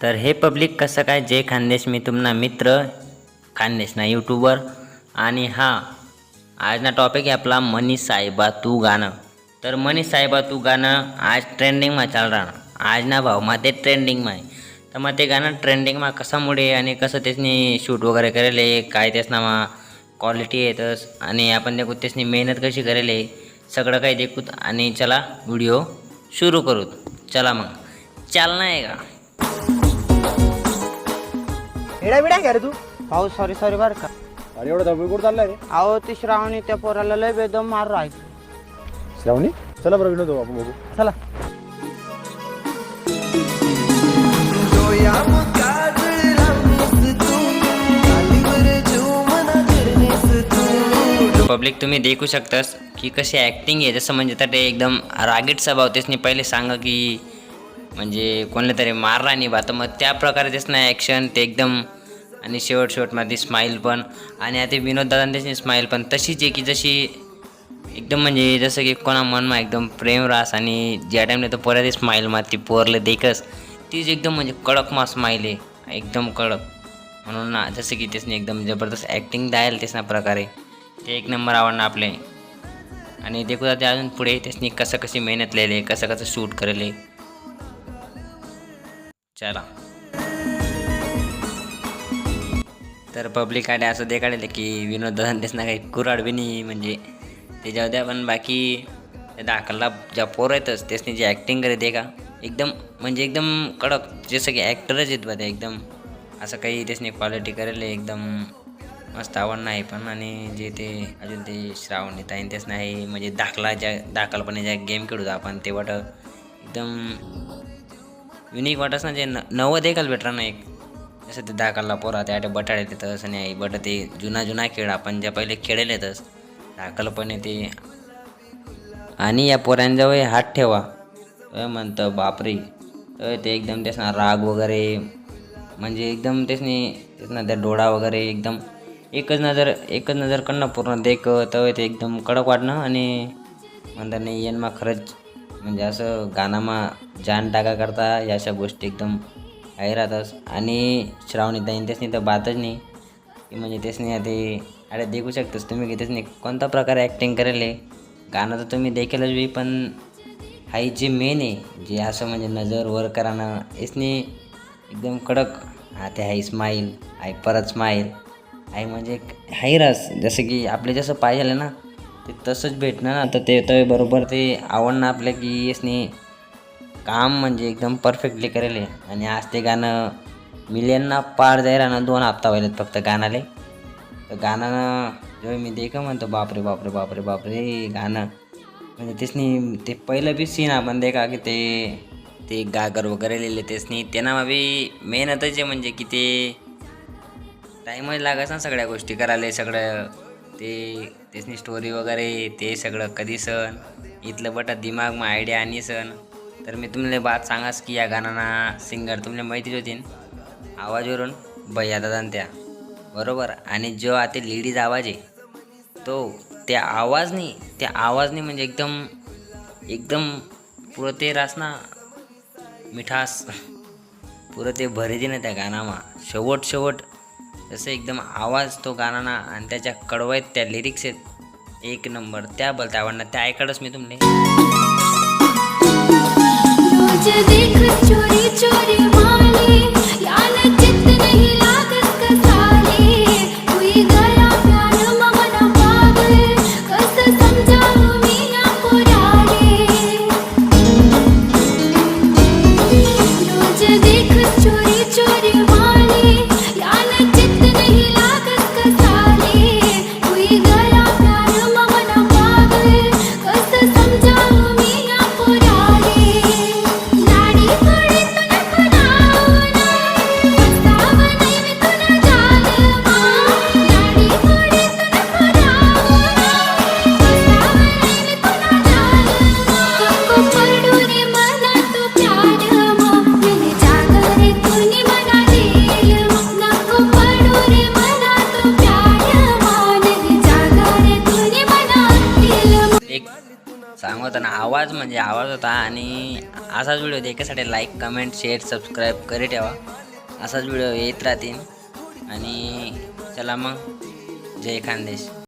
तर हे पब्लिक कसं काय? जय खानदेश मी तुमना मित्र खानदेश ना यूट्यूबर आणि हा आज ना टॉपिक आहे आपला मनी साहेबा तू गाणं. तर मनी साहेबा तू गाणं आज ट्रेंडिंगमा चाल राहणार आज ना भाऊ मा ते ट्रेंडिंगमा आहे. तर मग ते गाणं ट्रेंडिंगमा कशामुळे आणि कसं त्यासनी शूट वगैरे करेल आहे, काय त्यासना मग क्वालिटी येतच आणि आपण देखू त्यासनी मेहनत कशी करेल आहे, सगळं काही देखूत आणि चला व्हिडिओ सुरू करूत. चला मग. चालना आहे का? हेडा बिडा का रे तू. अहो सॉरी सॉरी बरं का. अरे एवढा धावपळ कुठं चाललाय रे? अहो ती श्रावणी त्या पोराला लय बेदम मार आहे श्रावणी? चला बरं विनोद आपण बघू. चला. पब्लिक तुम्ही देखू शकतास की कशी ॲक्टिंग आहे जसं म्हणजे तर ते एकदम रागीट स्वभाव त्यासनी पहिले सांगा की म्हणजे कोणलं तरी मारला नाही बा तर मग त्या प्रकारे त्यासनं ॲक्शन ते एकदम आणि शेवट शेवटमध्ये स्माईल पण आणि आता विनोद त्याची स्माईल पण तशीच आहे की जशी एकदम म्हणजे जसं की कोणा मनमा एकदम प्रेम रास आणि ज्या टाईमला तो परत स्माईल मा ती पोरले देखस तीच एकदम म्हणजे कडक मा स्माईल आहे एकदम कडक. म्हणून ना जसं की त्यासनी एकदम जबरदस्त ॲक्टिंग द्यायला त्यासना प्रकारे. ते एक नंबर आवडणं आपले. आणि देखू ते अजून पुढे त्यासनी कसं कशी मेहनत लिहिले कसं कसं शूट करेल. चला. तर पब्लिक आले असं देखाडेल की विनोद दादा काही कुराड बी नाही म्हणजे त्याच्यावर द्या पण बाकी दाखला ज्या पोर येतच त्यासनी जी ॲक्टिंग करे ते का? एकदम म्हणजे एकदम कडक जसं की ॲक्टरच येत बा ते एकदम असं काही त्यासनी क्वालिटी करेल एकदम मस्त आवड नाही पण. आणि जे ते अजून ते श्रावण येत आहे त्याच नाही म्हणजे दाखला ज्या दाखलपणे ज्या गेम खेळू आपण ते वाटत एकदम युनिक वाटस ना जे न नवं देखाल भेटणार ना एक. जसं ते दाखलला पोरा त्या बटाळे येतच आणि आई बट ते जुना जुना खेळ आपण ज्या पहिले खेळले येतच दाखलपणे ते. आणि या पोरांजवळ हात ठेवा. म्हणतं बापरे. तर ते एकदम त्यासना राग वगैरे म्हणजे एकदम त्यासनी त्यासना त्या डोळा वगैरे एकदम एकच नजर एकच नजर कडनं पूर्ण देख तर ते एकदम कडक वाटणं आणि म्हणतात नाही येनमा खरंच म्हणजे असं गाणामा जान टाका करता या अशा गोष्टी एकदम आहे राहतास. आणि श्रावणी ताईन त्यासनी तर बातच नाही. की म्हणजे त्यासनी ते अरे देखू शकतोस तुम्ही की त्यासनी कोणता प्रकारे ॲक्टिंग करेल आहे गाणं तर तुम्ही देखीलच बी पण हाई जे मेन आहे जे असं म्हणजे नजर वर करानं इसनी एकदम कडक. हा ते हाय स्माईल हाय परत स्माईल हाय म्हणजे हाय रस. जसं की आपले जसं पाहिजे ना ते तसंच भेटणं ना. तर ते तर बरोबर ते आवडणं आपल्या की यसनी काम म्हणजे एकदम परफेक्टली करेल आहे. आणि आज ते गाणं मिलियनना पार जायला ना दोन हप्ता व्हायलेत फक्त गाणाले तर गाणं जेव्हा मी देख म्हणतो बापरे बापरे बापरे बापरे गाणं. म्हणजे तेसनी ते पहिलं बी सीन आपण देखा की ते ते गागर वगैरे लिहिले तेसनी. त्यांना बी मेहनतच आहे म्हणजे की ते टाईमच लागायचं ना सगळ्या गोष्टी करायला सगळं ते त्यासनी स्टोरी वगैरे ते सगळं कधी सण इथलं बटा दिमाग मग आयडिया आणि सण. तर मी तुम्हाला बात सांगास की या गाण्याना सिंगर तुम्हाला माहितीच होतीन. आवाजवरून भैया त्या. बरोबर? आणि जो आता लेडीज आवाज आहे तो त्या आवाजनी त्या आवाजनी म्हणजे एकदम एकदम पुरं ते रासना मिठास पुरं ते भरेदी ना त्या गाणामा. शेवट शेवट जसं एकदम आवाज तो गाणाना आणि त्याच्या कडवायत त्या लिरिक्स आहेत एक नंबर. त्या बोलता आवडणार त्या ऐकडच मी तुमले. रोज देख चोरी चोरी आवाज म्हणजे आवाज होता आणि असाच व्हिडिओ देखण्यासाठी लाईक कमेंट शेअर सबस्क्राईब करी ठेवा. असाच व्हिडिओ येत राहतील. आणि चला मग जय खानदेश.